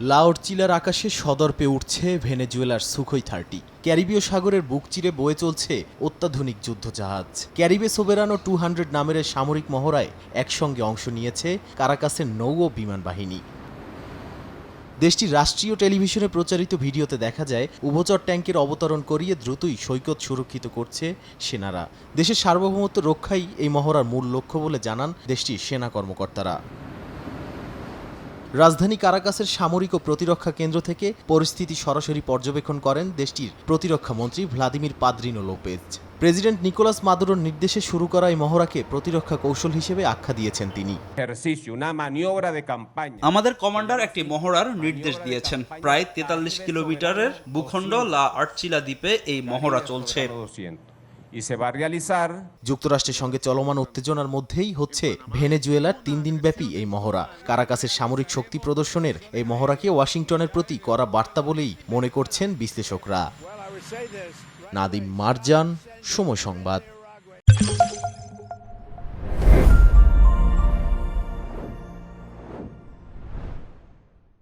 লাওরচিলার আকাশে সদর্পে উঠছে ভেনেজুয়েলার সুখই থার্টি। ক্যারিবীয় সাগরের বুক চিরে বয়ে চলছে অত্যাধুনিক যুদ্ধজাহাজ। ক্যারিবে সোবেরানো টু হান্ড্রেড নামের সামরিক মহড়ায় একসঙ্গে অংশ নিয়েছে কারাকাসের নৌ ও বিমান বাহিনী। দেশটির রাষ্ট্রীয় টেলিভিশনে প্রচারিত ভিডিওতে দেখা যায়, উভচর ট্যাঙ্কের অবতরণ করিয়ে দ্রুতই সৈকত সুরক্ষিত করছে সেনারা। দেশের সার্বভৌমত্ব রক্ষাই এই মহড়ার মূল লক্ষ্য বলে জানান দেশটির সেনা কর্মকর্তারা। রাজধানী কারাকাসের সামরিক ও প্রতিরক্ষা কেন্দ্র থেকে পরিস্থিতি সরাসরি পর্যবেক্ষণ করেন দেশটির প্রতিরক্ষা মন্ত্রী Vladimir Padrino Lopez president Nicolas মাদুরোর নির্দেশে শুরু করা এই মহড়াকে প্রতিরক্ষা কৌশল হিসেবে আখ্যা দিয়েছেন তিনি। আমাদের কমান্ডার একটি মহড়ার নির্দেশ দিয়েছেন। প্রায় তেতাল্লিশ কিলোমিটারের ভূখণ্ড লা আর্চিলা দ্বীপে এই মহড়া চলছে। 200. Y se va a realizar যুক্তরাষ্ট্রের সঙ্গে চলমান উত্তেজনার মধ্যেই হচ্ছে ভেনেজুয়েলার তিন দিনব্যাপী এই মহড়া। কারাকাসের সামরিক শক্তি প্রদর্শনের এই মহড়াকে ওয়াশিংটনের প্রতি করা বার্তা বলেই মনে করছেন বিশ্লেষকরা। নাদিম মারজান সময় সংবাদ।